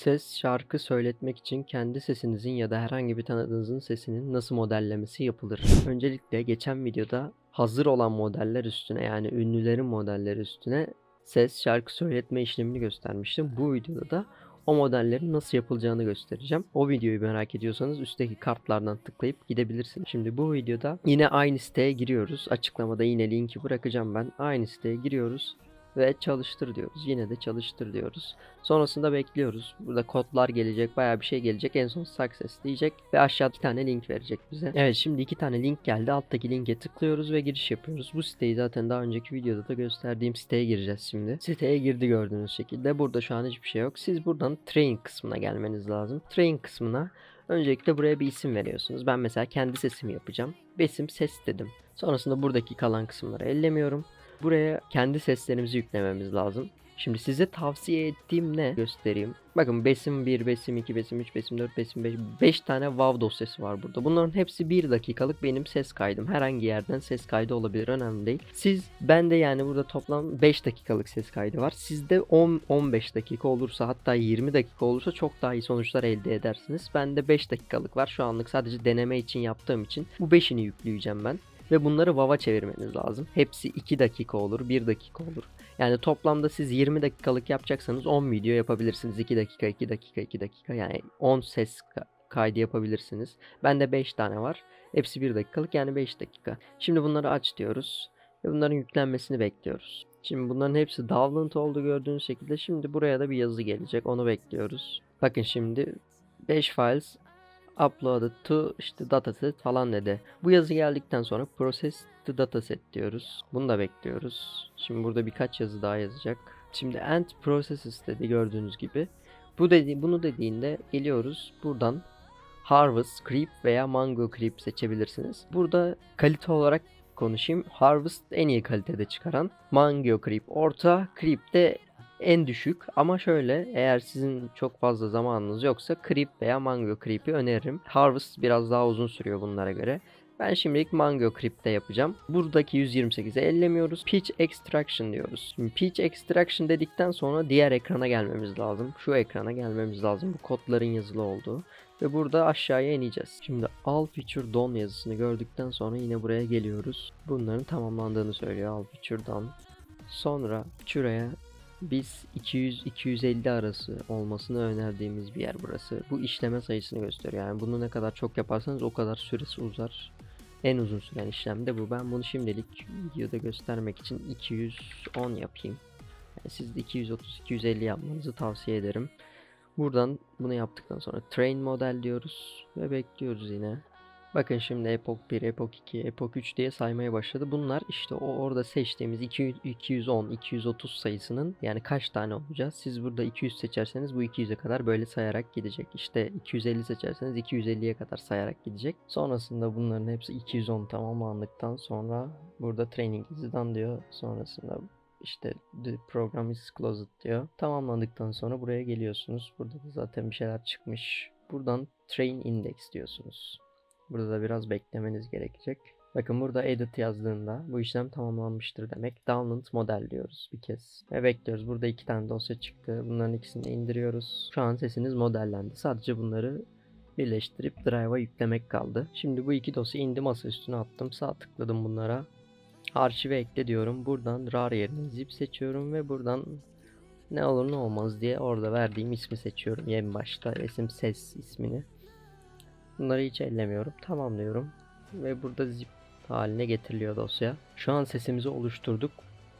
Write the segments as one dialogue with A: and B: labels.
A: Ses, şarkı söyletmek için kendi sesinizin ya da herhangi bir tanıdığınızın sesinin nasıl modellemesi yapılır? Öncelikle geçen videoda hazır olan modeller üstüne yani ünlülerin modelleri üstüne ses, şarkı söyletme işlemini göstermiştim. Bu videoda da o modellerin nasıl yapılacağını göstereceğim. O videoyu merak ediyorsanız üstteki kartlardan tıklayıp gidebilirsiniz. Şimdi bu videoda yine aynı siteye giriyoruz. Açıklamada yine linki bırakacağım ben. Aynı siteye giriyoruz ve çalıştır diyoruz. Yine de çalıştır diyoruz. Sonrasında bekliyoruz. Burada kodlar gelecek, bayağı bir şey gelecek. En son success diyecek ve aşağıda iki tane link verecek bize. Evet şimdi iki tane link geldi. Alttaki linke tıklıyoruz ve giriş yapıyoruz. Bu siteyi zaten daha önceki videoda da gösterdiğim siteye gireceğiz şimdi. Siteye girdi gördüğünüz şekilde. Burada şu an hiçbir şey yok. Siz buradan train kısmına gelmeniz lazım. Train kısmına Öncelikle buraya bir isim veriyorsunuz. Ben mesela kendi sesimi yapacağım. Besim ses dedim. Sonrasında buradaki kalan kısımları ellemiyorum. Buraya kendi seslerimizi yüklememiz lazım. Şimdi size tavsiye ettiğim ne göstereyim. Bakın besim 1, besim 2, besim 3, besim 4, besim 5. 5 tane WAV dosyası var burada. Bunların hepsi 1 dakikalık benim ses kaydım. Herhangi yerden ses kaydı olabilir önemli değil. Siz bende yani burada toplam 5 dakikalık ses kaydı var. Sizde 10 15 dakika olursa hatta 20 dakika olursa çok daha iyi sonuçlar elde edersiniz. Bende 5 dakikalık var. Şu anlık sadece deneme için yaptığım için bu 5'ini yükleyeceğim ben ve bunları VAV'a çevirmeniz lazım. Hepsi 2 dakika olur, 1 dakika olur. Yani toplamda siz 20 dakikalık yapacaksanız 10 video yapabilirsiniz. 2 dakika, 2 dakika, 2 dakika. Yani 10 ses ka- kaydı yapabilirsiniz. Bende 5 tane var. Hepsi 1 dakikalık yani 5 dakika. Şimdi bunları aç diyoruz. Ve bunların yüklenmesini bekliyoruz. Şimdi bunların hepsi download oldu gördüğünüz şekilde. Şimdi buraya da bir yazı gelecek. Onu bekliyoruz. Bakın şimdi 5 files uploaded to işte dataset falan dedi. Bu yazı geldikten sonra process the dataset diyoruz. Bunu da bekliyoruz. Şimdi burada birkaç yazı daha yazacak. Şimdi end processes dedi gördüğünüz gibi. Bu dedi bunu dediğinde geliyoruz buradan Harvest, Creep veya Mango Creep seçebilirsiniz. Burada kalite olarak konuşayım. Harvest en iyi kalitede çıkaran. Mango Creep orta, Creep de en düşük ama şöyle eğer sizin çok fazla zamanınız yoksa Creep veya Mango Creep'i öneririm. Harvest biraz daha uzun sürüyor bunlara göre. Ben şimdilik Mango Creep'te yapacağım. Buradaki 128'e ellemiyoruz. Pitch Extraction diyoruz. Şimdi Pitch Extraction dedikten sonra diğer ekrana gelmemiz lazım. Şu ekrana gelmemiz lazım. Bu kodların yazılı olduğu. Ve burada aşağıya ineceğiz. Şimdi All Feature Done yazısını gördükten sonra yine buraya geliyoruz. Bunların tamamlandığını söylüyor All Feature Done. Sonra şuraya biz 200-250 arası olmasını önerdiğimiz bir yer burası. Bu işleme sayısını gösteriyor. Yani bunu ne kadar çok yaparsanız o kadar süresi uzar. En uzun süren işlem de bu. Ben bunu şimdilik videoda göstermek için 210 yapayım. Yani siz de 230-250 yapmanızı tavsiye ederim. Buradan bunu yaptıktan sonra train model diyoruz ve bekliyoruz yine. Bakın şimdi Epoch 1, Epoch 2, Epoch 3 diye saymaya başladı. Bunlar işte o orada seçtiğimiz 200, 210, 230 sayısının yani kaç tane olacağız? Siz burada 200 seçerseniz bu 200'e kadar böyle sayarak gidecek. İşte 250 seçerseniz 250'ye kadar sayarak gidecek. Sonrasında bunların hepsi 210 tamamlandıktan sonra burada training is done diyor. Sonrasında işte the program is closed diyor. Tamamlandıktan sonra buraya geliyorsunuz. Burada da zaten bir şeyler çıkmış. Buradan train index diyorsunuz. Burada da biraz beklemeniz gerekecek. Bakın burada edit yazdığında bu işlem tamamlanmıştır demek. Download model diyoruz bir kez. Ve bekliyoruz. Burada iki tane dosya çıktı. Bunların ikisini indiriyoruz. Şu an sesiniz modellendi. Sadece bunları birleştirip drive'a yüklemek kaldı. Şimdi bu iki dosya indi masa üstüne attım. Sağ tıkladım bunlara. Arşive ekle diyorum. Buradan rar yerine zip seçiyorum ve buradan ne olur ne olmaz diye orada verdiğim ismi seçiyorum. En başta isim ses ismini. Bunları hiç ellemiyorum. Tamam diyorum. Ve burada zip haline getiriliyor dosya. Şu an sesimizi oluşturduk.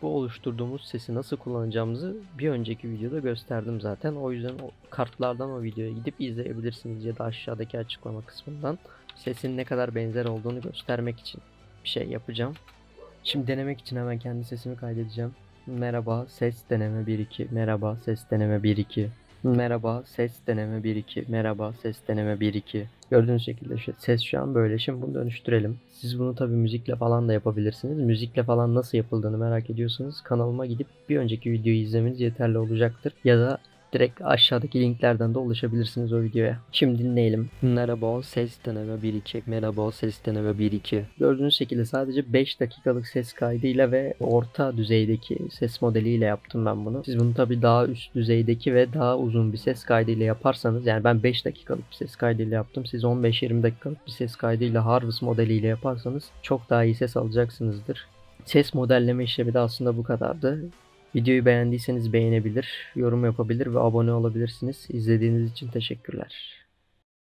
A: Bu oluşturduğumuz sesi nasıl kullanacağımızı bir önceki videoda gösterdim zaten. O yüzden o kartlardan o videoya gidip izleyebilirsiniz ya da aşağıdaki açıklama kısmından. Sesin ne kadar benzer olduğunu göstermek için bir şey yapacağım. Şimdi denemek için hemen kendi sesimi kaydedeceğim. Merhaba ses deneme 1-2. Merhaba ses deneme 1-2. Merhaba ses deneme 1-2. Merhaba ses deneme 1-2. Gördüğünüz şekilde şu- ses şu an böyle. Şimdi bunu dönüştürelim. Siz bunu tabi müzikle falan da yapabilirsiniz. Müzikle falan nasıl yapıldığını merak ediyorsanız kanalıma gidip bir önceki videoyu izlemeniz yeterli olacaktır. Ya da Direkt aşağıdaki linklerden de ulaşabilirsiniz o videoya. Şimdi dinleyelim. Merhaba ses deneme 1-2. Merhaba ses deneme 1-2. Gördüğünüz şekilde sadece 5 dakikalık ses kaydıyla ve orta düzeydeki ses modeliyle yaptım ben bunu. Siz bunu tabii daha üst düzeydeki ve daha uzun bir ses kaydıyla yaparsanız yani ben 5 dakikalık bir ses kaydıyla yaptım. Siz 15-20 dakikalık bir ses kaydıyla Harvest modeliyle yaparsanız çok daha iyi ses alacaksınızdır. Ses modelleme işlemi de aslında bu kadardı. Videoyu beğendiyseniz beğenebilir, yorum yapabilir ve abone olabilirsiniz. İzlediğiniz için teşekkürler.